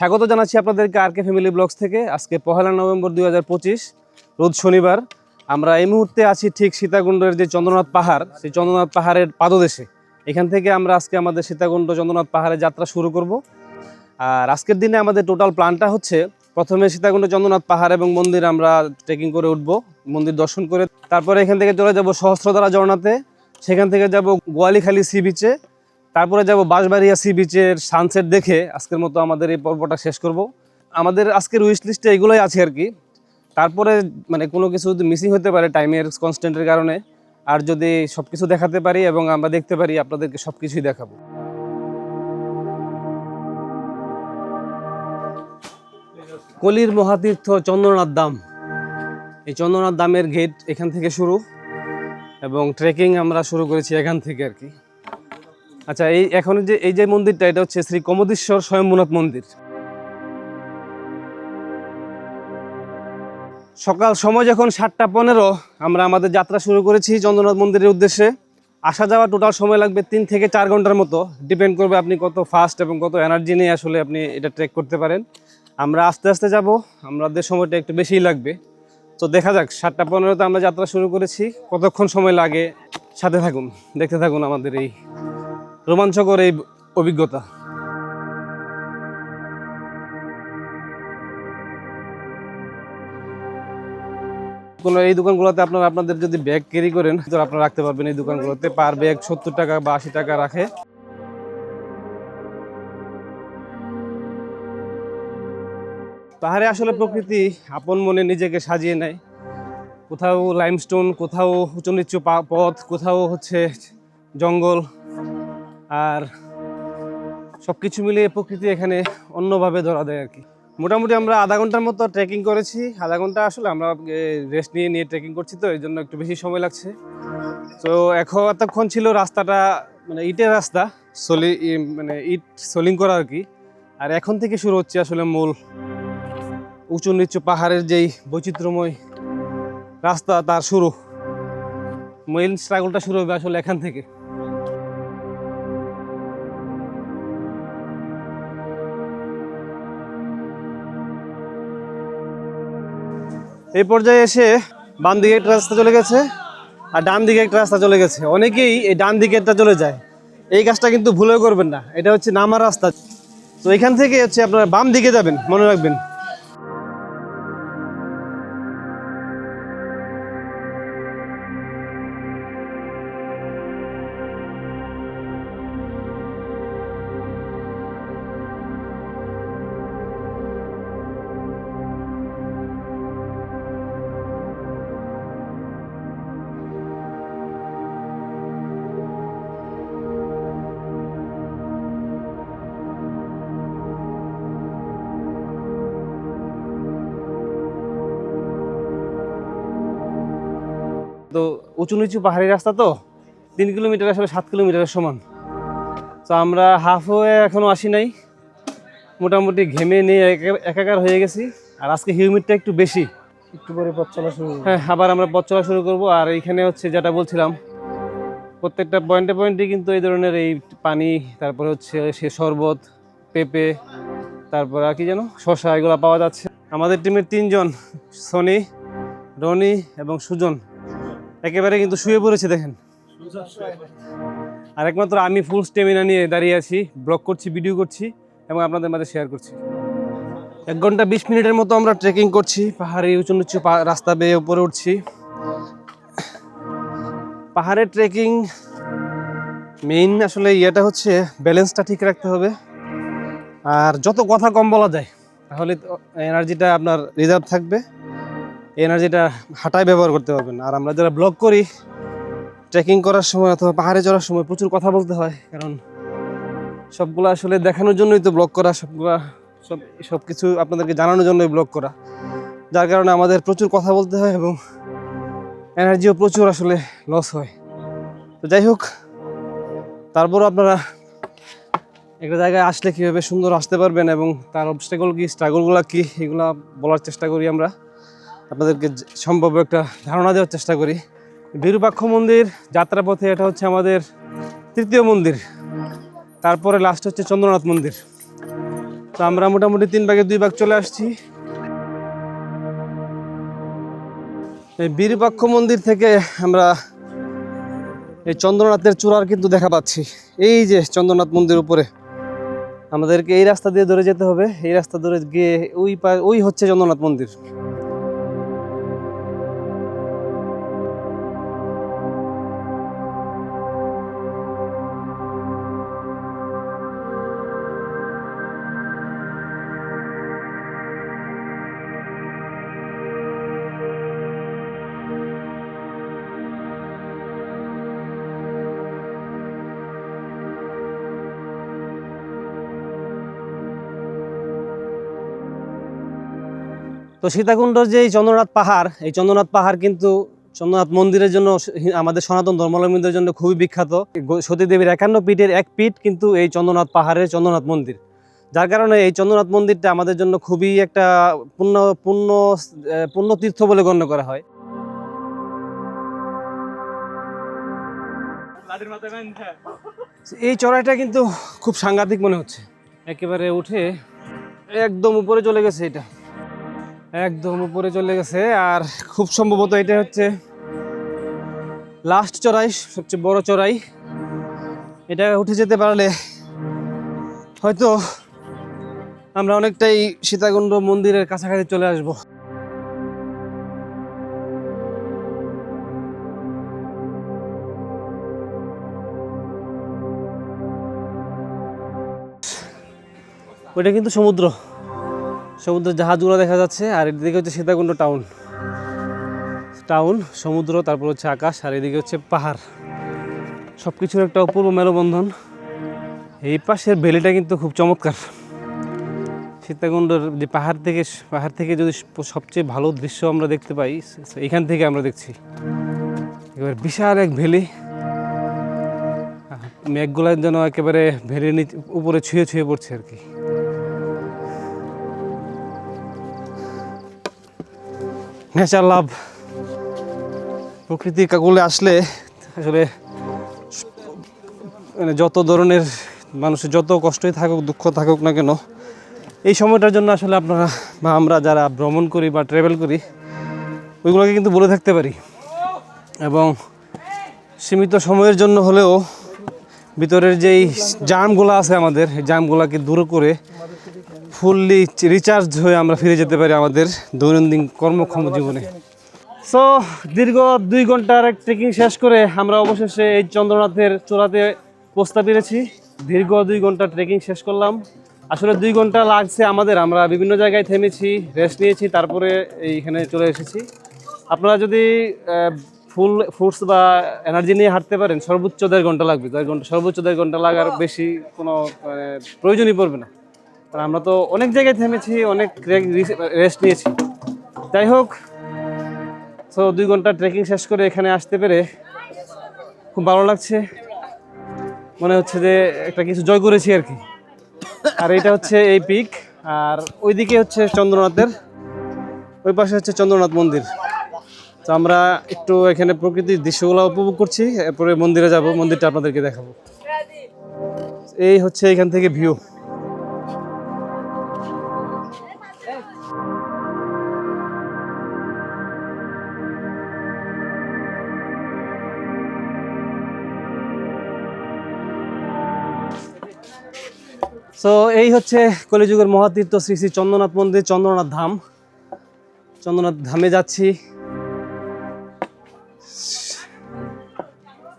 স্বাগত জানাচ্ছি আপনাদেরকে আর কে ফ্যামিলি ব্লগস থেকে। আজকে পহেলা নভেম্বর দুই হাজার পঁচিশ, রোজ শনিবার। আমরা এই মুহূর্তে আছি ঠিক সীতাকুণ্ডের যে চন্দ্রনাথ পাহাড়, সেই চন্দ্রনাথ পাহাড়ের পাদদেশে। এখান থেকে আমরা আজকে আমাদের সীতাকুণ্ড চন্দ্রনাথ পাহাড়ে যাত্রা শুরু করব। আর আজকের দিনে আমাদের টোটাল প্ল্যানটা হচ্ছে, প্রথমে সীতাকুণ্ড চন্দ্রনাথ পাহাড় এবং মন্দির আমরা ট্রেকিং করে উঠব, মন্দির দর্শন করে। তারপরে এখান থেকে চলে যাব সহস্রধারা ঝর্ণাতে। সেখান থেকে যাব গোয়ালিখালী সি বিচে তারপরে যাব বাঁশবাড়িয়া সি বিচের সানসেট দেখে আজকের মতো আমাদের এই পর্বটা শেষ করব। আমাদের আজকের উইশ লিস্টে এগুলোই আছে আর কি। তারপরে মানে কোনো কিছু যদি মিসিং হতে পারে টাইমের কনস্ট্যান্টের কারণে, আর যদি সব কিছু দেখাতে পারি এবং আমরা দেখতে পারি, আপনাদেরকে সব কিছুই দেখাবো। কলির মহাতীর্থ চন্দ্রনাথ দাম এই চন্দ্রনাথ দামের গেট এখান থেকে শুরু এবং ট্রেকিং আমরা শুরু করেছি এখান থেকে আর কি। আচ্ছা এই এখন যে, এই যে মন্দিরটা, এটা হচ্ছে শ্রী কমদেশ্বর স্বয়ম্ভুনাথ মন্দির। সকাল সময় যখন সাতটা পনেরো, আমরা আমাদের যাত্রা শুরু করেছি চন্দ্রনাথ মন্দিরের উদ্দেশ্যে। আসা যাওয়া টোটাল সময় লাগবে তিন থেকে চার ঘণ্টার মতো। ডিপেন্ড করবে আপনি কত ফাস্ট এবং কত এনার্জি নিয়ে আসলে আপনি এটা ট্রেক করতে পারেন। আমরা আস্তে আস্তে যাব, আমাদের সময়টা একটু বেশিই লাগবে। তো দেখা যাক, সাতটা পনেরোতে আমরা যাত্রা শুরু করেছি। কতক্ষণ সময় লাগে? সাথে থাকুন, দেখতে থাকুন আমাদের এই রোমাঞ্চকর এই অভিজ্ঞতা। কোনো এই দোকানগুলোতে আপনারা আপনাদের যদি ব্যাগ ক্যারি করেন, তো আপনারা রাখতে পারবেন এই দোকানগুলোতে। পার ব্যাগ সত্তর টাকা বা আশি টাকা রাখে। পাহাড়ে আসলে প্রকৃতি আপন মনে নিজেকে সাজিয়ে নেয়। কোথাও লাইমস্টোন কোথাও উঁচু নিচু পথ, কোথাও হচ্ছে জঙ্গল। আর সব কিছু মিলিয়ে প্রকৃতি এখানে অন্যভাবে ধরা দেয় আর কি। মোটামুটি আমরা আধা ঘণ্টার মতো ট্রেকিং করেছি। আধা ঘণ্টা আসলে আমরা রেস্ট নিয়ে নিয়ে ট্রেকিং করছি তো এই জন্য একটু বেশি সময় লাগছে। তো এখন এতক্ষণ ছিল রাস্তাটা মানে ইটের রাস্তা, সলি মানে ইট সোলিং করা আর কি। আর এখন থেকে শুরু হচ্ছে আসলে মূল, উঁচু নিচু পাহাড়ের যেই বৈচিত্র্যময় রাস্তা, তার শুরু। মেইন স্ট্রাগলটা শুরু হবে আসলে এখান থেকে। এই পর্যায়ে এসে বাম দিকে একটা রাস্তা চলে গেছে আর ডান দিকে একটা রাস্তা চলে গেছে। অনেকেই এই ডান দিকে একটা চলে যায়। এই কাজটা কিন্তু ভুলেও করবেন না। এটা হচ্ছে নামার রাস্তা। তো এখান থেকে হচ্ছে আপনারা বাম দিকে যাবেন। মনে রাখবেন। উঁচু নিচু পাহাড়ি রাস্তা তো? তিন কিলোমিটার আসলে সাত কিলোমিটারের সমান। তো আমরা হাফ হয়ে এখনও আসি নাই। মোটামুটি ঘেমে নিয়ে একা- একাকার হয়ে গেছি। আর আজকে হিউমিডটা একটু বেশি। একটু পরে পথ চলা শুরু হ্যাঁ আবার আমরা পথ চলা শুরু করব। আর এইখানে হচ্ছে যেটা বলছিলাম প্রত্যেকটা পয়েন্টে পয়েন্টে কিন্তু এই ধরনের এই পানি তারপরে হচ্ছে সে শরবত পেঁপে তারপর আর কি যেন শশা এগুলো পাওয়া যাচ্ছে। আমাদের টিমের তিনজন সনি রনি এবং সুজন। একেবারে কিন্তু শুয়ে পড়েছে, দেখেন। আর একমাত্র আমি ফুল স্টেমিনা নিয়ে দাঁড়িয়ে আছি ব্লগ করছি ভিডিও করছি এবং আপনাদের মাঝে শেয়ার করছি। এক ঘণ্টা বিশ মিনিটের মতো আমরা ট্রেকিং করছি, পাহাড়ে উঁচু পা- রাস্তা বেয়ে উপরে উঠছি। পাহাড়ের ট্রেকিং মেইন আসলে ইয়েটা হচ্ছে ব্যালেন্সটা ঠিক রাখতে হবে। আর যত কথা কম বলা যায়, তাহলে এনার্জিটা আপনার রিজার্ভ থাকবে। এনার্জিটা হাঁটায় ব্যবহার করতে পারবেন। আর আমরা যারা ব্লগ করি ট্রেকিং করার সময় অথবা পাহাড়ে চড়ার সময় প্রচুর কথা বলতে হয়, কারণ সবগুলো আসলে দেখানোর জন্যই তো ব্লগ করা, সবগুলা সব সব কিছু আপনাদেরকে জানানোর জন্যই ব্লগ করা। যার কারণে আমাদের প্রচুর কথা বলতে হয় এবং এনার্জিও প্রচুর আসলে লস হয়। তো যাই হোক, তারপরও আপনারা একটা জায়গায় আসলে কীভাবে সুন্দর আসতে পারবেন এবং তার অবস্টেকল কী স্ট্রাগলগুলো কী, এগুলো বলার চেষ্টা করি আমরা। আপনাদেরকে সম্ভাব্য একটা ধারণা দেওয়ার চেষ্টা করি। বিরূপাক্ষ মন্দির যাত্রাপথে এটা হচ্ছে আমাদের তৃতীয় মন্দির। তারপরে লাস্ট হচ্ছে চন্দ্রনাথ মন্দির। তো আমরা মোটামুটি তিন ভাগে দুই ভাগ চলে আসছি। এই বীরপাক্ষ মন্দির থেকে আমরা এই চন্দ্রনাথের চূড়ার কিন্তু দেখা পাচ্ছি। এই যে চন্দ্রনাথ মন্দির উপরে, আমাদেরকে এই রাস্তা দিয়ে ধরে যেতে হবে। এই রাস্তা ধরে গিয়ে ওই পা- ওই হচ্ছে চন্দ্রনাথ মন্দির। তো সীতাকুণ্ডর যে এই চন্দ্রনাথ পাহাড়, এই চন্দ্রনাথ পাহাড় কিন্তু চন্দ্রনাথ মন্দিরের জন্য আমাদের সনাতন ধর্মাবলম্বীদের জন্য খুবই বিখ্যাত। সতীদেবীর একান্ন পীঠের এক পীঠ কিন্তু এই চন্দ্রনাথ পাহাড়ের চন্দ্রনাথ মন্দির। যার কারণে এই চন্দ্রনাথ মন্দিরটা আমাদের জন্য খুবই একটা পূর্ণ পূর্ণ পূর্ণ তীর্থ বলে গণ্য করা হয়। এই চড়াইটা কিন্তু খুব সাংঘাতিক মনে হচ্ছে। একেবারে উঠে একদম উপরে চলে গেছে এটা। একদম উপরে চলে গেছে, আর খুব সম্ভবত এটা হচ্ছে লাস্ট চড়াই, সবচেয়ে বড় চড়াই। এটা উঠে যেতে পারলে হয়তো আমরা অনেকটাই সীতাকুণ্ড মন্দিরের কাছাকাছি চলে আসব। ওইটা কিন্তু সমুদ্র। সমুদ্রের জাহাজগুলো দেখা যাচ্ছে, আর এদিকে হচ্ছে সীতাকুণ্ড টাউন টাউন সমুদ্র, তারপর হচ্ছে আকাশ, আর এদিকে হচ্ছে পাহাড়। সব কিছুর একটা অপূর্ব মেলবন্ধন এই পাশের ভ্যালিটা কিন্তু খুব চমৎকার। সীতাকুণ্ডর যে পাহাড় থেকে পাহাড় থেকে যদি সবচেয়ে ভালো দৃশ্য আমরা দেখতে পাই, এখান থেকে আমরা দেখছি। এবার বিশাল এক ভ্যালি। মেঘগুলো যেন একেবারে ভ্যালির উপরে ছুঁয়ে ছুঁয়ে পড়ছে আর কি। Nature love. প্রকৃতির কাকুলে আসলে আসলে মানে যত ধরনের মানুষের যত কষ্টই থাকুক, দুঃখ থাকুক না কেন, এই সময়টার জন্য আসলে আপনারা বা আমরা যারা ভ্রমণ করি বা ট্রাভেল করি, ওইগুলোকে কিন্তু বলে থাকতে পারি। এবং সীমিত সময়ের জন্য হলেও ভিতরের যেই জামগুলো আছে আমাদের জামগুলোকে দূর করে ফুললি রিচার্জ হয়ে আমরা ফিরে যেতে পারি আমাদের দৈনন্দিন কর্মক্ষম জীবনে। সো দীর্ঘ দুই ঘণ্টার এক ট্রেকিং শেষ করে আমরা অবশেষে এই চন্দ্রনাথের চূড়াতে পৌঁছতে পেরেছি। দীর্ঘ দুই ঘণ্টা ট্রেকিং শেষ করলাম। আসলে দুই ঘণ্টা লাগছে আমাদের আমরা বিভিন্ন জায়গায় থেমেছি রেস্ট নিয়েছি তারপরে এইখানে চলে এসেছি। আপনারা যদি ফুল ফ্রুটস বা এনার্জি নিয়ে হাঁটতে পারেন সর্বোচ্চ দেড় ঘণ্টা লাগবে। দেড় ঘণ্টা সর্বোচ্চ দেড় ঘণ্টা লাগার বেশি কোনো মানে, প্রয়োজনই পড়বে না। কারণ আমরা তো অনেক জায়গায় থেমেছি, অনেক রেস্ট নিয়েছি। যাই হোক, তো দুই ঘণ্টা ট্রেকিং শেষ করে এখানে আসতে পেরে খুব ভালো লাগছে। মনে হচ্ছে যে একটা কিছু জয় করেছি আর কি। আর এটা হচ্ছে এই পিক আর ওইদিকে হচ্ছে চন্দ্রনাথের, ওই পাশে হচ্ছে চন্দ্রনাথ মন্দির। তো আমরা একটু এখানে প্রকৃতির দৃশ্যগুলো উপভোগ করছি, এরপরে মন্দিরে যাব, মন্দিরটা আপনাদেরকে দেখাবো। এই হচ্ছে এখান থেকে ভিউ সো এই হচ্ছে কলিযুগের মহাতীর্থ শ্রী শ্রী চন্দ্রনাথ মন্দির চন্দ্রনাথ ধাম। চন্দ্রনাথ ধামে যাচ্ছি।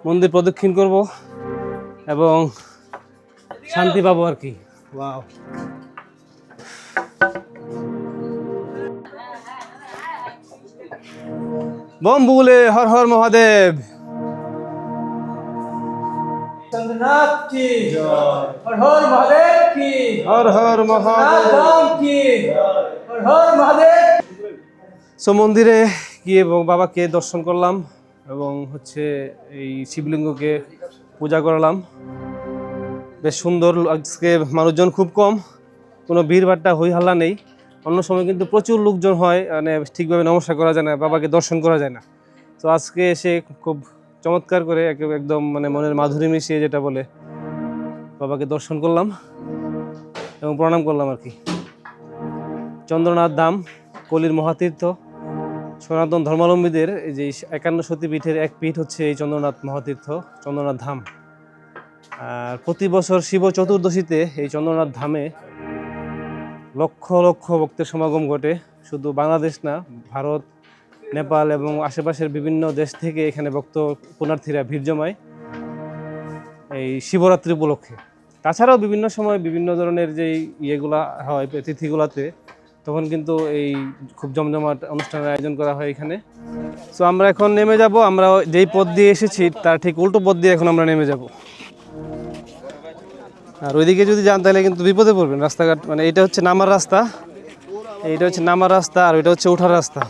মন্দির প্রদক্ষিণ করব এবং শান্তি পাবো আর কি। ওয়াও বম বুলে হর হর মহাদেব। चंद्रनाथ की हर हर महादेव की হর হর মহাদেব धाम की हर हर महादेव সো মন্দিরে গিয়ে ব- বাবাকে দর্শন করলাম এবং হচ্ছে এই শিবলিঙ্গকে পূজা করলাম বেশ সুন্দর আজকে মানুষজন খুব কম কোনো ভিড়ভাট্টা হই হাল্লা নেই অন্য সময় কিন্তু প্রচুর লোকজন হয় মানে ঠিকভাবে নমস্কার করা যায় না বাবাকে দর্শন করা যায় না তো আজকে এসে খুব চমৎকার করে একে- একদম মানে মনের মাধুরী মিশিয়ে যেটা বলে, বাবাকে দর্শন করলাম এবং প্রণাম করলাম আর কি। চন্দ্রনাথ ধাম, কলির মহাতীর্থ, সনাতন ধর্মাবলম্বীদের এই যে একান্ন সতী পীঠের এক পীঠ হচ্ছে এই চন্দ্রনাথ মহাতীর্থ, চন্দ্রনাথ ধাম। আর প্রতি বছর শিব চতুর্দশীতে এই চন্দ্রনাথ ধামে লক্ষ লক্ষ ভক্তের সমাগম ঘটে। শুধু বাংলাদেশ না, ভারত নেপাল এবং আশেপাশের বিভিন্ন দেশ থেকে এখানে ভক্ত পুণার্থীরা ভিড় জমায় এই শিবরাত্রি উপলক্ষে। তাছাড়াও বিভিন্ন সময় বিভিন্ন ধরনের যে ইয়েগুলা হয় তিথিগুলাতে, তখন কিন্তু এই খুব জমজমাট অনুষ্ঠানের আয়োজন করা হয় এখানে। সো আমরা এখন নেমে যাব, আমরা যেই পথ দিয়ে এসেছি, তার ঠিক উল্টো পথ দিয়ে এখন আমরা নেমে যাব। আর ওইদিকে যদি যান, তাহলে কিন্তু বিপদে পড়বেন। রাস্তাঘাট মানে এটা হচ্ছে নামার রাস্তা, এইটা হচ্ছে নামার রাস্তা, আর ওইটা হচ্ছে ওঠার রাস্তা।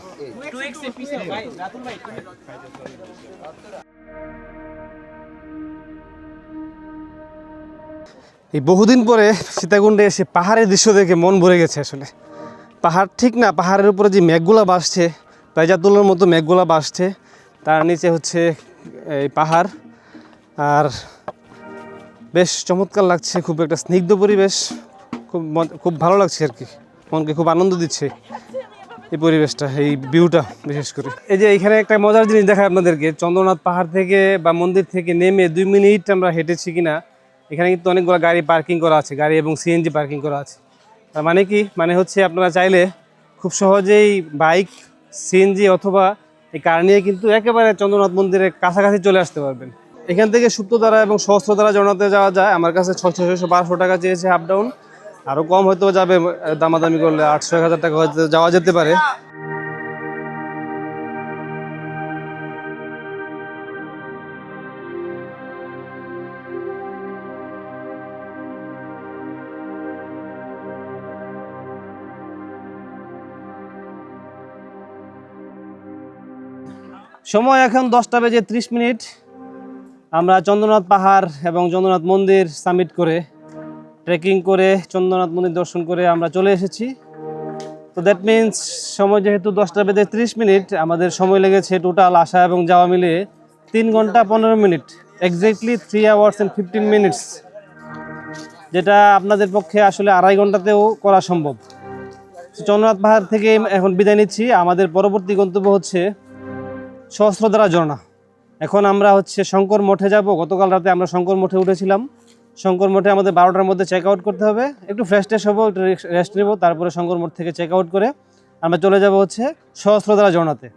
এই বহুদিন পরে সীতাকুণ্ডে এসে পাহাড়ের দৃশ্য দেখে মন ভরে গেছে আসলে। পাহাড় ঠিক না, পাহাড়ের উপরে যে মেঘগুলা বাসছে পেঁজাতুলোর মতো মেঘগুলা বাসছে, তার নিচে হচ্ছে এই পাহাড়। আর বেশ চমৎকার লাগছে, খুব একটা স্নিগ্ধ পরিবেশ, খুব খুব ভালো লাগছে আর কি। মনকে খুব আনন্দ দিচ্ছে। এই পরিবেশটা, এই ভিউটা বিশেষ করে। এই যে এখানে একটা মজার জিনিস দেখায় আপনাদেরকে, চন্দ্রনাথ পাহাড় থেকে বা মন্দির থেকে নেমে দুই মিনিট আমরা হেঁটেছি কিনা, এখানে কিন্তু অনেকগুলো গাড়ি পার্কিং করা আছে, গাড়ি এবং সিএনজি পার্কিং করা আছে। তার মানে কি? মানে হচ্ছে আপনারা চাইলে খুব সহজেই বাইক সিএনজি অথবা এই কার নিয়ে কিন্তু একেবারে চন্দ্রনাথ মন্দিরের কাছাকাছি চলে আসতে পারবেন। এখান থেকে সুপ্তধারা এবং সহস্রধারা জনাতে যাওয়া যায়। আমার কাছে ছয়শো ছয়শো, বারোশো টাকা চেয়েছে আপ ডাউন আরও কম হয়তো যাবে, দামাদামি করলে আটশো, এক হাজার টাকা হয়তো যাওয়া যেতে পারে। সময় এখন দশটা বেজে ত্রিশ মিনিট। আমরা চন্দ্রনাথ পাহাড় এবং চন্দ্রনাথ মন্দির সামিট করে ট্রেকিং করে চন্দ্রনাথ মন্দির দর্শন করে আমরা চলে এসেছি। তো দ্যাট মিন্স সময় যেহেতু দশটা বেজে ত্রিশ মিনিট, আমাদের সময় লেগেছে টোটাল আসা এবং যাওয়া মিলে তিন ঘণ্টা পনেরো minute exactly three hours and fifteen minutes যেটা আপনাদের পক্ষে আসলে আড়াই ঘন্টাতেও করা সম্ভব। চন্দ্রনাথ পাহাড় থেকে এখন বিদায় নিচ্ছি। আমাদের পরবর্তী গন্তব্য হচ্ছে সহস্রধারা ঝর্ণা। এখন আমরা হচ্ছে শঙ্কর মঠে যাব। গতকাল রাতে আমরা শঙ্কর মঠে উঠেছিলাম। শঙ্কর মঠে আমাদের বারোটার মধ্যে চেক আউট করতে হবে। একটু ফ্রেশ ট্রেশ হব, একটু রেস্ট নেব, তারপরে শঙ্কর মঠ থেকে চেক আউট করে আমরা চলে যাব হচ্ছে সহস্রধারা ঝর্ণাতে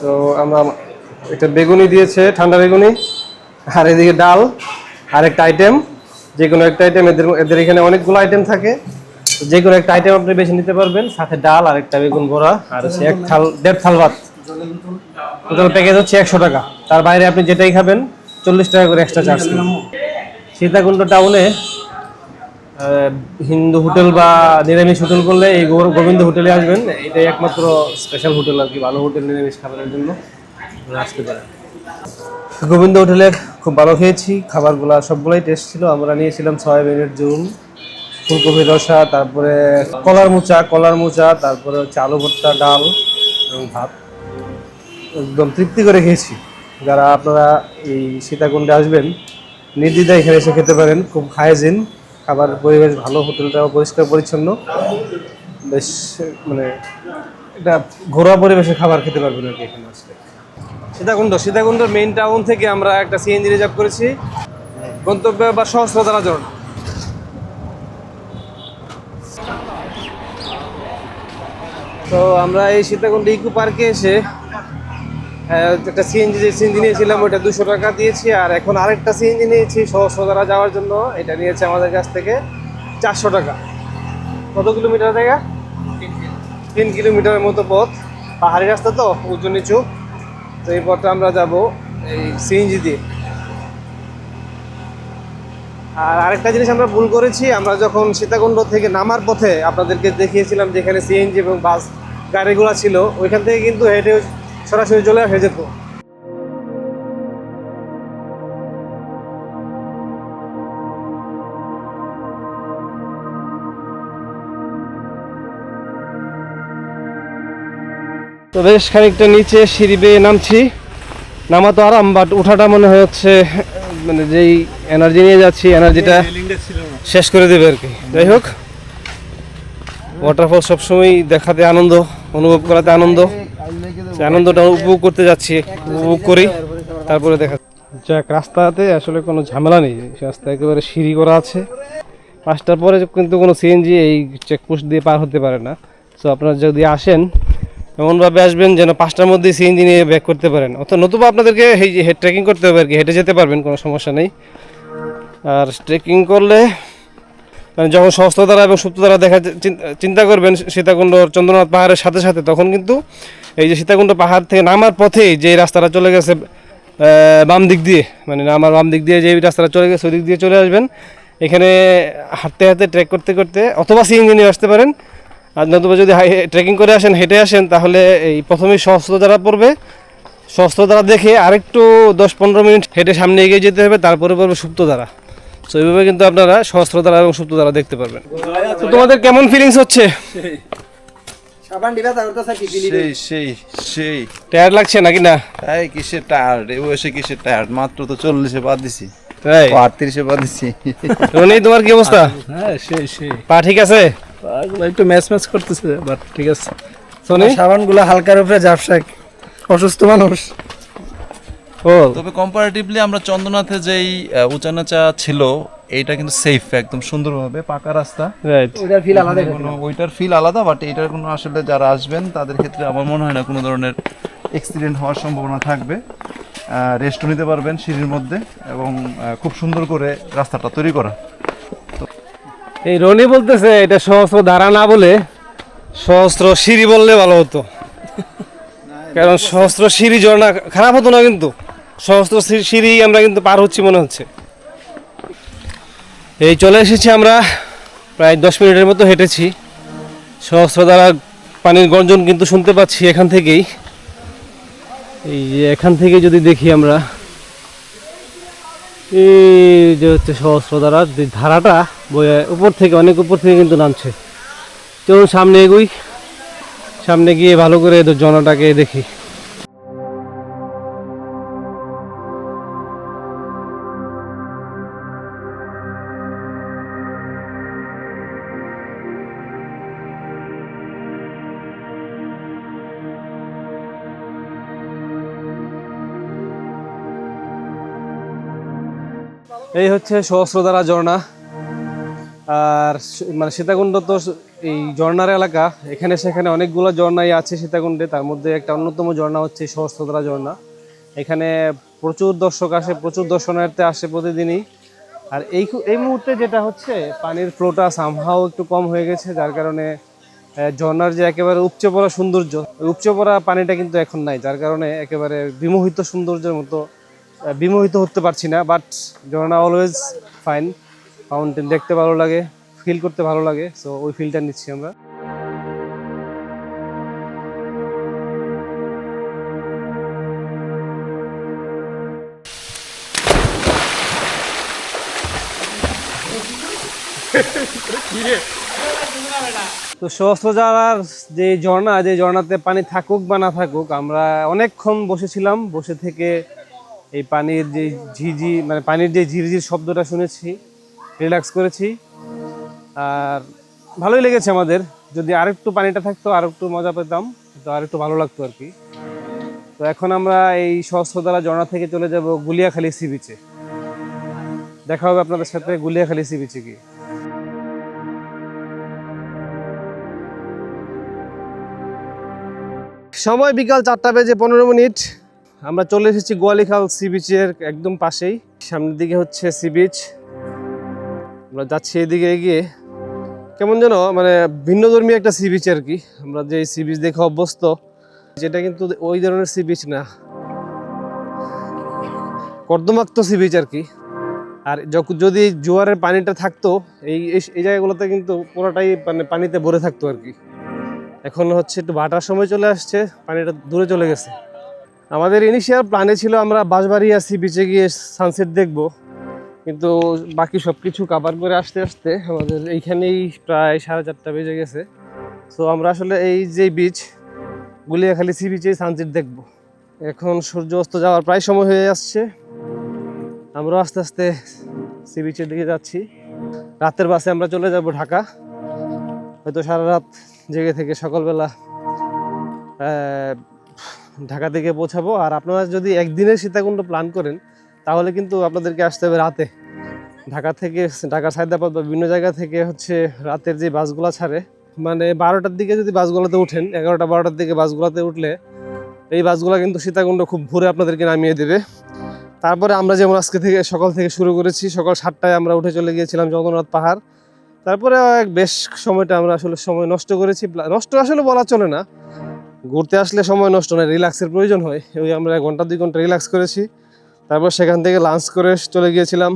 তো আমরা একটা বেগুনি দিয়েছে, ঠান্ডা বেগুনি, আর এদিকে ডাল আর একটা আইটেম যে কোনো একটা আইটেম এদের এদের এখানে অনেকগুলো আইটেম থাকে। যে কোনো একটা আইটেম আপনি বেছে নিতে পারবেন, সাথে ডাল আর একটা বেগুন বড়া, আর হচ্ছে এক থাল, দেড় থাল ভাত। টোটাল প্যাকেজ হচ্ছে একশো টাকা। তার বাইরে আপনি যেটাই খাবেন, চল্লিশ টাকা করে এক্সট্রা চার্জ সীতাকুণ্ড টাউনে হিন্দু হোটেল বা নিরামিষ হোটেল করলে এই গোবিন্দ হোটেলে আসবেন। এটাই একমাত্র স্পেশাল হোটেল আর কি, ভালো হোটেল নিরামিষ খাবারের জন্য। আসতে পারেন গোবিন্দ হোটেলে খুব ভালো খেয়েছি, খাবারগুলো সবগুলোই টেস্ট ছিল। আমরা নিয়েছিলাম সয়াবিনের জুন ফুলকপি রসা, তারপরে কলার মোচা কলার মোচা, তারপরে হচ্ছে আলু ভর্তা, ডাল এবং ভাত। একদম তৃপ্তি করে খেয়েছি। যারা আপনারা এই সীতাকুণ্ডে আসবেন, নির্দ্বিধায় এখানে এসে খেতে পারেন। খুব হাইজিন খাবার পরিবেশ ভালো, হোটেলটাও পরিষ্কার, পরিচ্ছন্ন। বেশ মানে এটা ঘরোয়া পরিবেশে খাবার খেতে পারবেন আর কি এখানে আসলে সীতাকুণ্ড। সীতাকুণ্ডের মেইন টাউন থেকে আমরা একটা সিএনজি রিজার্ভ করেছি। গন্তব্য বা সহস্রধারা ঝর্ণা তো আমরা এই সীতাকুণ্ড ইকো পার্কে এসে একটা সিএনজি যে সিএনজি নিয়েছিলাম, ওইটা দুশো টাকা দিয়েছি, আর এখন আরেকটা সিএনজি নিয়েছি সহস্রধারা যাওয়ার জন্য। এটা নিয়েছে আমাদের কাছ থেকে চারশো টাকা। কত কিলোমিটার জায়গা? তিন কিলোমিটারের মতো পথ। পাহাড়ি রাস্তা তো, উঁচু নিচু। তো এই পথটা আমরা যাব এই সিএনজি দিয়ে। আর আরেকটা জিনিস আমরা ভুল করেছি, আমরা যখন সীতাকুণ্ড থেকে নামার পথে আপনাদেরকে দেখিয়েছিলাম যেখানে সিএনজি এবং বাস গাড়িগুলো ছিল, ওইখান থেকে কিন্তু হেঁটে সরাসরি চলে আসে যেত। তো বেশ খানিকটা নিচে সিঁড়ি বেয়ে নামছি। নামা তো আরাম বাট ওঠাটা মনে হচ্ছে মানে যেই এনার্জি নিয়ে যাচ্ছি এনার্জিটা শেষ করে দেবে আর কি। যাই হোক ওয়াটারফল সবসময় দেখাতে আনন্দ, অনুভব করাতে আনন্দ। আনন্দটা উপভোগ করতে যাচ্ছি, উপভোগ করি, তারপরে দেখা যাক। রাস্তাতে আসলে কোনো ঝামেলা নেই রাস্তা একেবারে সিঁড়ি করা আছে। পাঁচটার পরে কিন্তু কোনো সিএনজি এই চেকপোস্ট দিয়ে পার হতে পারে না। সো আপনারা যদি আসেন এমনভাবে আসবেন যেন পাঁচটার মধ্যে সিএনজি নিয়ে ব্যাক করতে পারেন। অর্থাৎ নতুবা আপনাদেরকে এই হেড ট্রেকিং করতে হবে আর কি। হেঁটে যেতে পারবেন, কোনো সমস্যা নেই। আর ট্রেকিং করলে মানে যখন সহস্রধারা এবং সুপ্তধারা দেখা চিন্তা করবেন, সীতাকুণ্ড চন্দ্রনাথ পাহাড়ের সাথে সাথে, তখন কিন্তু এই যে সীতাকুণ্ড পাহাড় থেকে নামার পথেই যে রাস্তাটা চলে গেছে বাম দিক দিয়ে মানে নামার বাম দিক দিয়ে যে রাস্তাটা চলে গেছে, ওই দিক দিয়ে চলে আসবেন। এখানে হাঁটতে হাঁটতে ট্রেক করতে করতে অথবা সিএনজি নিয়ে আসতে পারেন। আর নতুবা যদি ট্রেকিং করে আসেন হেঁটে আসেন তাহলে এই প্রথমে প্রথমেই সহস্রধারা পড়বে। সহস্রধারা দেখে আরেকটু দশ পনেরো মিনিট হেঁটে সামনে এগিয়ে যেতে হবে তারপরে পড়বে সুপ্ত দ্বারা। তো এইভাবে কিন্তু আপনারা সহস্রধারা এবং সুপ্তধারা দেখতে পারবেন। তো তোমাদের কেমন ফিলিংস হচ্ছে? সাবান দিবা তারপর তো সাকি দিলি সেই সেই সেই। টায়ার লাগছে নাকি না? এই কিসের টায়ার্ড এই বয়সে কিসের টায়ার্ড মাত্র তো চল্লিশে বাদ দিছি। আটত্রিশে বাদ দিছি। রনি তোমার কি অবস্থা? হ্যাঁ সেই সেই। পা ঠিক আছে? পাগুলো। একটু ম্যাচ ম্যাচ করতেছে বাট ঠিক আছে। সোনি সাবানগুলো হালকার উপরে ঝাপসাক অসুস্থ মানুষ। ও। তবে কম্পারেটিভলি আমরা চন্দ্রনাথে যেই উঁচানাচা ছিল এইটা কিন্তু সেফ একদম সুন্দরভাবে পাকা রাস্তা। রাইট ওইটার ফিল আলাদা কোনো ওইটার ফিল আলাদা বাট এইটার কোনো আসলে যারা আসবেন তাদের ক্ষেত্রে আমার মনে হয় না কোনো ধরনের অ্যাক্সিডেন্ট হওয়ার সম্ভাবনা থাকবে। রেস্টও নিতে পারবেন সিঁড়ির মধ্যে এবং খুব সুন্দর করে রাস্তাটা তৈরি করা। এই রনি বলতেছে, এটা সহস্র ধারা না বলে সহস্র সিঁড়ি বললে ভালো হতো। কারণ সহস্র সিঁড়ি ঝর্ণা খারাপ হতো না কিন্তু, সহস্র সিঁড়ি আমরা কিন্তু পার হচ্ছি মনে হচ্ছে। এই চলে এসেছি আমরা, প্রায় দশ মিনিটের মতো হেঁটেছি। সহস্র দ্বারা পানির গর্জন কিন্তু শুনতে পাচ্ছি এখান থেকেই। এই যে এখান থেকে যদি দেখি আমরা, এই যে হচ্ছে সহস্র ধারা যে ধারাটা বয়ে উপর থেকে, অনেক উপর থেকে কিন্তু নামছে। চলুন সামনে এগুই। সামনে গিয়ে ভালো করে এদের জনটাকে দেখি। এই হচ্ছে সহস্রধারা ঝর্ণা। আর মানে সীতাকুণ্ড তো এই ঝর্ণার এলাকা। এখানে সেখানে অনেকগুলো ঝর্ণাই আছে সীতাকুণ্ডে। তার মধ্যে একটা অন্যতম ঝর্ণা হচ্ছে এই ঝর্ণা। এখানে প্রচুর দর্শক আসে, প্রচুর দর্শনার্থী আসে প্রতিদিনই। আর এই এই মুহূর্তে যেটা হচ্ছে, পানির ফ্লোটা সামহাও একটু কম হয়ে গেছে, যার কারণে ঝর্ণার যে একেবারে উপচে পড়া সৌন্দর্য, উপচে পড়া পানিটা কিন্তু এখন নাই। যার কারণে একেবারে বিমোহিত সৌন্দর্যের মতো বিমোহিত হতে পারছি না বাট ঝর্ণা অলওয়েজ ফাইন ফাউন্টেন দেখতে ভালো লাগে ফিল করতে ভালো লাগে সো ওই ফিলটা নিচ্ছি আমরা। তো সহস্রজালার যে ঝর্ণা, যে ঝর্ণাতে পানি থাকুক বা না থাকুক, আমরা অনেকক্ষণ বসেছিলাম, বসে থেকে এই পানির যে ঝিঝি মানে পানির যে ঝিরঝির শব্দটা শুনেছি। রিল্যাক্স করেছি। আর ভালোই লেগেছে আমাদের। যদি আরেকটু পানিটা থাকতো আর একটু মজা পেতাম, তো আরেকটু ভালো লাগতো আর কি। তো এখন আমরা এই সহস্রধারা ঝর্ণা থেকে চলে যাব গুলিয়াখালী সি বিচে। দেখা হবে আপনাদের সাথে গুলিয়াখালী সি বিচে গিয়ে। সময় বিকাল চারটা বেজে পনেরো মিনিট। আমরা চলে এসেছি গোয়ালিখাল সি বিচের একদম পাশেই। সামনের দিকে হচ্ছে সি বিচ। আমরা যাচ্ছি এদিকে এগিয়ে। কেমন যেন মানে ভিন্ন ধর্মী একটা সি বিচ আর কি। আমরা যে সি বিচ দেখে অভ্যস্ত, যেটা কিন্তু ওই ধরনের সি বিচ না। কর্দমাক্ত সি বিচ আর কি। আর যদি জোয়ারের পানিটা থাকতো, এই, এই- এই জায়গাগুলোতে কিন্তু পুরোটাই মানে পানিতে ভরে থাকতো আর কি। এখন হচ্ছে একটু ভাটার সময় চলে আসছে, পানিটা দূরে চলে গেছে। আমাদের ইনিশিয়াল প্ল্যানে ছিল আমরা বাঁশবাড়িয়া সি বিচে গিয়ে সানসেট দেখব। কিন্তু বাকি সব কিছু কাভার করে আসতে আসতে আমাদের এইখানেই প্রায় সাড়ে চারটা বেজে গেছে। সো আমরা আসলে এই যে বিচ গুলিয়াখালী সি বিচে সানসেট দেখব। এখন সূর্য অস্ত যাওয়ার প্রায় সময় হয়ে আসছে আমরাও আস্তে আস্তে সি বিচের দিকে যাচ্ছি। রাতের বাসে আমরা চলে যাব ঢাকা। হয়তো সারা রাত জেগে থেকে সকালবেলা ঢাকা থেকে পৌঁছাবো। আর আপনারা যদি একদিনের সীতাকুণ্ড প্ল্যান করেন, তাহলে কিন্তু আপনাদেরকে আসতে হবে রাতে। ঢাকা থেকে, ঢাকা, সায়দাবাদ বা বিভিন্ন জায়গা থেকে হচ্ছে রাতের যে বাসগুলো ছাড়ে মানে বারোটার দিকে যদি বাসগুলোতে উঠেন, এগারোটা, বারোটার দিকে বাসগুলোতে উঠলে এই বাসগুলো কিন্তু সীতাকুণ্ড খুব ভোরে আপনাদেরকে নামিয়ে দেবে। তারপরে আমরা যেমন আজকে থেকে, সকাল থেকে শুরু করেছি, সকাল সাতটায় আমরা উঠে চলে গিয়েছিলাম জগন্নাথ পাহাড়। তারপরে এক বেশ সময়টা আমরা আসলে সময় নষ্ট করেছি নষ্ট আসলে বলা চলে না। ঘুরতে আসলে সময় নষ্ট নয়, রিল্যাক্সের প্রয়োজন হয়। ওই আমরা এক ঘণ্টা, দুই ঘণ্টা রিল্যাক্স করেছি। তারপর সেখান থেকে লাঞ্চ করে চলে গিয়েছিলাম।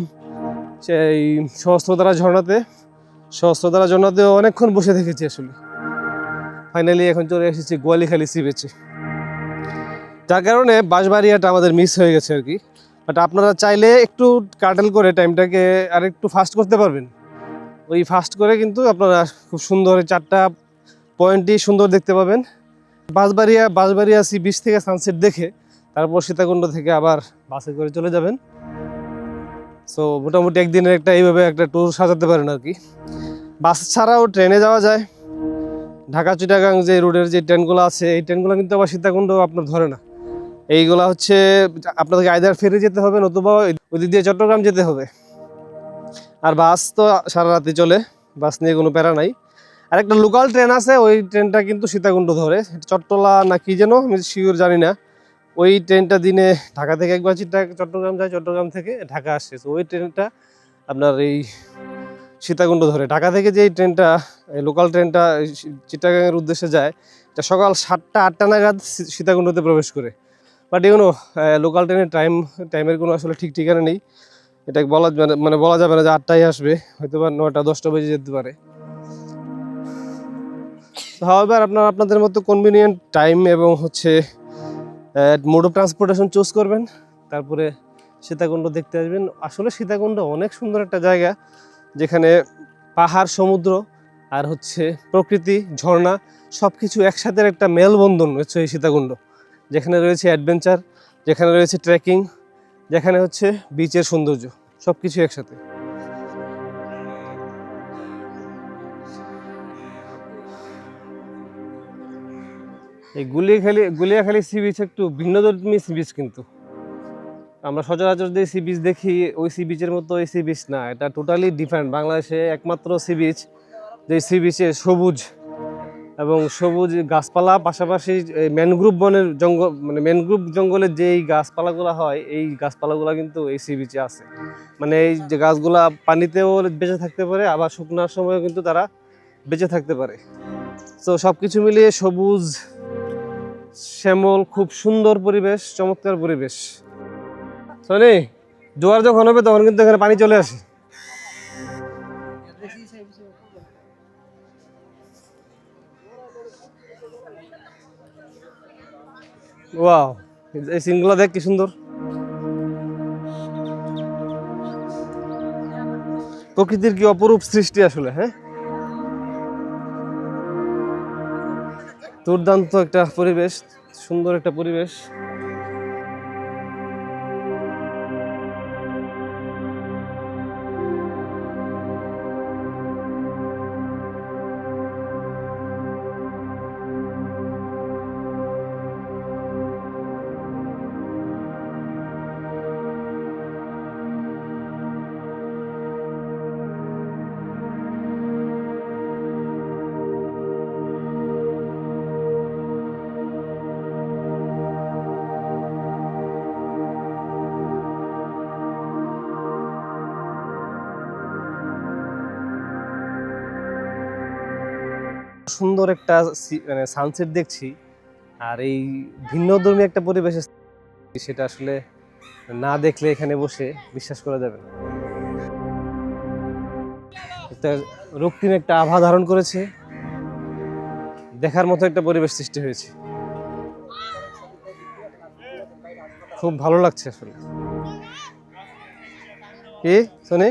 সেই সহস্রধারা ঝর্ণাতে, সহস্রধারা ঝর্ণাতেও অনেকক্ষণ বসে থেকেছি আসলে। ফাইনালি এখন চলে এসেছি গোয়ালিখালি সি বেচে যার কারণে বাঁশবাড়িয়াটা আমাদের মিস হয়ে গেছে আর কি। বাট আপনারা চাইলে একটু কাটেল করে টাইমটাকে আর একটু ফাস্ট করতে পারবেন। ওই ফাস্ট করে কিন্তু আপনারা খুব সুন্দর চারটা পয়েন্টই সুন্দর দেখতে পাবেন। বাঁশবাড়িয়া বাঁশবাড়িয়া সি বিচ থেকে সানসেট দেখে তারপর সীতাকুণ্ড থেকে আবার বাসে করে চলে যাবেন। সো মোটামুটি একদিনের একটা এইভাবে একটা ট্যুর সাজাতে পারেন আর কি। বাস ছাড়াও ট্রেনে যাওয়া যায়। ঢাকা চিটাগাং যে রোডের যে ট্রেনগুলো আছে, এই ট্রেনগুলো কিন্তু আবার সীতাকুণ্ড আপনার ধরে না। এইগুলা হচ্ছে, আপনাদেরকে আইদার ফেরে যেতে হবে নতুবা ওই দিয়ে চট্টগ্রাম যেতে হবে। আর বাস তো সারা রাতে চলে বাস নিয়ে কোনো প্যারা নাই। আর একটা লোকাল ট্রেন আছে, ওই ট্রেনটা কিন্তু সীতাকুণ্ড ধরে। চট্টলা না কি যেন, আমি শিওর জানি না। ওই ট্রেনটা দিনে ঢাকা থেকে একবার চিটা চট্টগ্রাম যায়, চট্টগ্রাম থেকে ঢাকা আসে। তো ওই ট্রেনটা আপনার এই সীতাকুণ্ড ধরে। ঢাকা থেকে যে ট্রেনটা লোকাল ট্রেনটা চিটাগাংয়ের উদ্দেশ্যে যায়, এটা সকাল সাতটা, আটটা নাগাদ সীতাকুণ্ডতে প্রবেশ করে। বাট এগুলো লোকাল ট্রেনের টাইম টাইমের কোনো আসলে ঠিক ঠিকানা নেই। এটা বলা মানে বলা যাবে না যে আটটায় আসবে হয়তো বা নয়টা, দশটা বেজে যেতে পারে। হাওয়ার আপনার, আপনাদের মতো কনভিনিয়েন্ট টাইম এবং হচ্ছে মোড অফ ট্রান্সপোর্টেশন চুজ করবেন, তারপরে সীতাকুণ্ড দেখতে আসবেন। আসলে সীতাকুণ্ড অনেক সুন্দর একটা জায়গা, যেখানে পাহাড়, সমুদ্র আর হচ্ছে প্রকৃতি, ঝর্ণা সব কিছু একসাথে একটা মেলবন্ধন হচ্ছে এই সীতাকুণ্ড। যেখানে রয়েছে অ্যাডভেঞ্চার যেখানে রয়েছে ট্রেকিং যেখানে হচ্ছে বিচের সৌন্দর্য সব কিছু একসাথে। এই গুলিয়াখালী গুলিয়াখালী সি বিচ একটু ভিন্নধর্মী সি বিচ কিন্তু। আমরা সচরাচর যে সি বিচ দেখি, ওই সি বিচের মতো এই সি বিচ না। এটা টোটালি ডিফারেন্ট বাংলাদেশে একমাত্র সি বিচ যে সি বিচে সবুজ এবং সবুজ গাছপালা, পাশাপাশি ম্যানগ্রুভ বনের জঙ্গল মানে ম্যানগ্রুভ জঙ্গলের যেই গাছপালাগুলো হয়, এই গাছপালাগুলো কিন্তু এই সি বিচে আছে। মানে এই যে গাছগুলা পানিতেও বেঁচে থাকতে পারে, আবার শুকনার সময়ও কিন্তু তারা বেঁচে থাকতে পারে। তো সব কিছু মিলিয়ে সবুজ শ্যামল খুব সুন্দর পরিবেশ, চমৎকার পরিবেশ। শোনি জোয়ার যখন হবে তখন কিন্তু এখানে পানি চলে আসে। ওয়াও, এই সিনগুলো দেখ কি সুন্দর। প্রকৃতির কি অপরূপ সৃষ্টি আসলে হ্যাঁ? দুর্দান্ত একটা পরিবেশ সুন্দর একটা পরিবেশ। সুন্দর একটা মানে সানসেট দেখছি, আর এই ভিন্নধর্মী একটা পরিবেশে সেটা আসলে না দেখলে এখানে বসে বিশ্বাস করা যাবে না। একটা রক্তিম একটা আভা ধারণ করেছে, দেখার মতো একটা পরিবেশ সৃষ্টি হয়েছে। খুব ভালো লাগছে আসলে। কি শোনে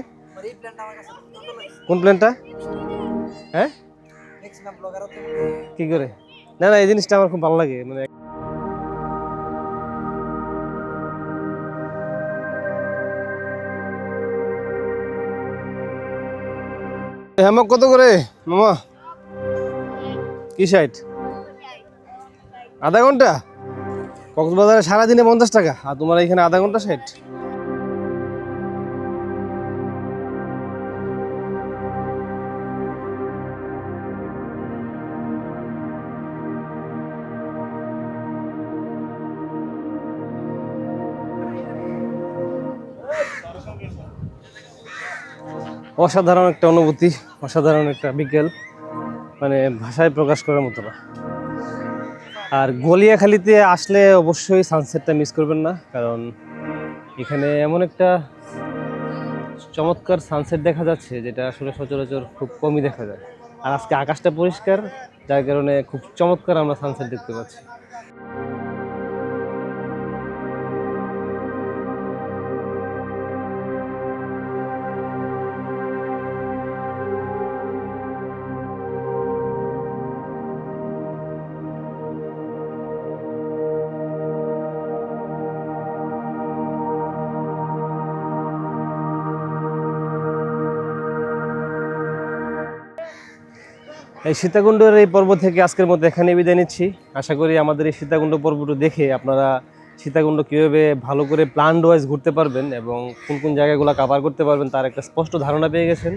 কোন প্ল্যানটা হ্যাঁ? কি করে? না না, এই জিনিসটা আমার খুব ভালো লাগে মানে হ্যামক কত করে, মামা? কি সাইড আধা ঘণ্টা? কক্সবাজারে সারাদিনে পঞ্চাশ টাকা, আর তোমার এখানে আধা ঘণ্টা সাইড অসাধারণ একটা অনুভূতি, অসাধারণ একটা বিকেল মানে ভাষায় প্রকাশ করার মতো না। আর গলিয়াখালিতে আসলে অবশ্যই সানসেটটা মিস করবেন না, কারণ এখানে এমন একটা চমৎকার সানসেট দেখা যাচ্ছে, যেটা আসলে সচরাচর খুব কমই দেখা যায়। আর আজকে আকাশটা পরিষ্কার, যার কারণে খুব চমৎকার আমরা সানসেট দেখতে পাচ্ছি। এই সীতাকুণ্ডের এই পর্ব থেকে আজকের মতো এখানে বিদায় নিচ্ছি। আশা করি আমাদের এই সীতাকুণ্ড পর্বটা দেখে আপনারা সীতাকুণ্ড কীভাবে ভালো করে প্ল্যান ওয়াইজ ঘুরতে পারবেন এবং কোন কোন জায়গাগুলো কাভার করতে পারবেন তার একটা স্পষ্ট ধারণা পেয়ে গেছেন।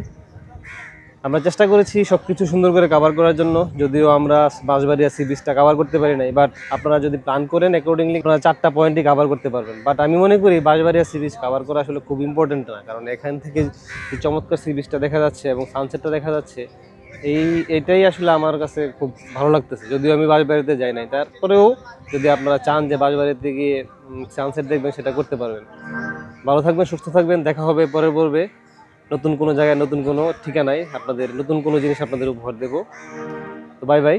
আমরা চেষ্টা করেছি সব কিছু সুন্দর করে কাভার করার জন্য, যদিও আমরা বাঁশবাড়িয়া সি বিচটা কাভার করতে পারি নাই বাট আপনারা যদি প্ল্যান করেন অ্যাকর্ডিংলি আপনারা চারটা পয়েন্টই কাভার করতে পারবেন। বাট আমি মনে করি বাঁশবাড়িয়া সি বিচ কাভার করা আসলে খুব ইম্পর্টেন্ট না, কারণ এখান থেকে চমৎকার সি বিচটা দেখা যাচ্ছে এবং সানসেটটা দেখা যাচ্ছে এই, এটাই আসলে আমার কাছে খুব ভালো লাগতেছে। যদিও আমি বাড়িতে যাই নাই, তারপরেও যদি আপনারা চান যে বাড়িতে গিয়ে চান্সের দেখবেন, সেটা করতে পারবেন। ভালো থাকবেন, সুস্থ থাকবেন, দেখা হবে পরের পর্বে। নতুন কোনো জায়গায় নতুন কোনো ঠিকানায় আপনাদের, নতুন কোনো জিনিস আপনাদের উপহার দেবো। তো বাই বাই